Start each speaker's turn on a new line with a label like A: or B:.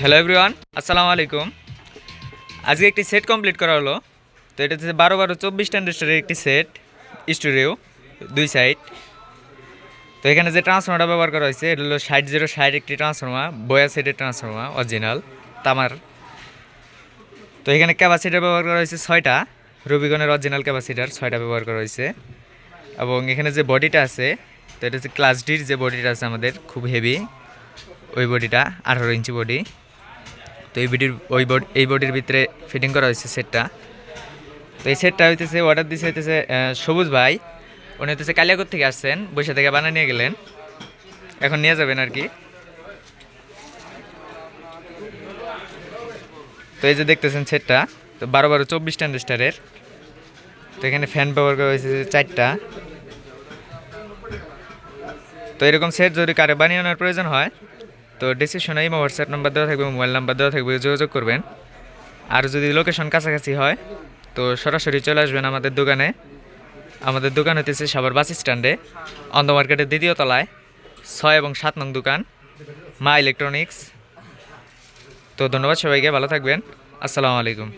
A: Hello everyone, আসসালামু আলাইকুম। আজকে একটি সেট কমপ্লিট করা হলো। তো এটা হচ্ছে বারো বারো চব্বিশ ট্যান্ডেস্টারের একটি সেট স্টুডিও দুই সাইড তো এখানে যে ট্রান্সফর্মারটা ব্যবহার করা হয়েছে, এটা হলো ষাট জিরো ষাট একটি ট্রান্সফর্মার বয়া সেটের ট্রান্সফর্মার অরিজিনাল তামার। তো এখানে ক্যাপাসিটার ব্যবহার করা হয়েছে ছয়টা রবিগণের অরিজিনাল ক্যাপাসিটার ছয়টা ব্যবহার করা হয়েছে। এবং এখানে যে বডিটা আছে, তো এটা হচ্ছে ক্লাস ডির যে বডিটা আছে আমাদের, খুব হেভি ওই বডিটা আঠারো ইঞ্চি বডি তো এই বডির ওই বডি, এই বডির ভিতরে ফিটিং করা হয়েছে সেটটা। তো এই সেটটা হইতেছে অর্ডার দিছে হইতেছে সবুজ ভাই। উনি হইতেছে কালিয়াকোট থেকে আসছেন বৈশা থেকে বানা নিয়ে গেলেন। এখন নিয়ে যাবেন আর কি। তো এই যে দেখতেছেন সেটটা, তো বারো বারো চব্বিশ ট্যান্ডেস্টারের তো এখানে ফ্যান ব্যবহার করা হয়েছে চারটা। তো এরকম সেট যদি কারে বানিয়ে আনার প্রয়োজন হয় তো ডিসক্রিপশনে এই হোয়াটসঅ্যাপ নাম্বার দেওয়া থাকবে মোবাইল নাম্বার দেওয়া থাকবে, যোগাযোগ করবেন। আর যদি লোকেশন কাছাকাছি হয়, তো সরাসরি চলে আসবেন আমাদের দোকানে। আমাদের দোকান হতেছে সাবার বাস স্ট্যান্ডে, অন্ধ মার্কেটের দ্বিতীয় তলায়, ছয় এবং সাত নং দোকান, মা ইলেকট্রনিক্স। তো ধন্যবাদ সবাইকে, ভালো থাকবেন। আসসালামু আলাইকুম।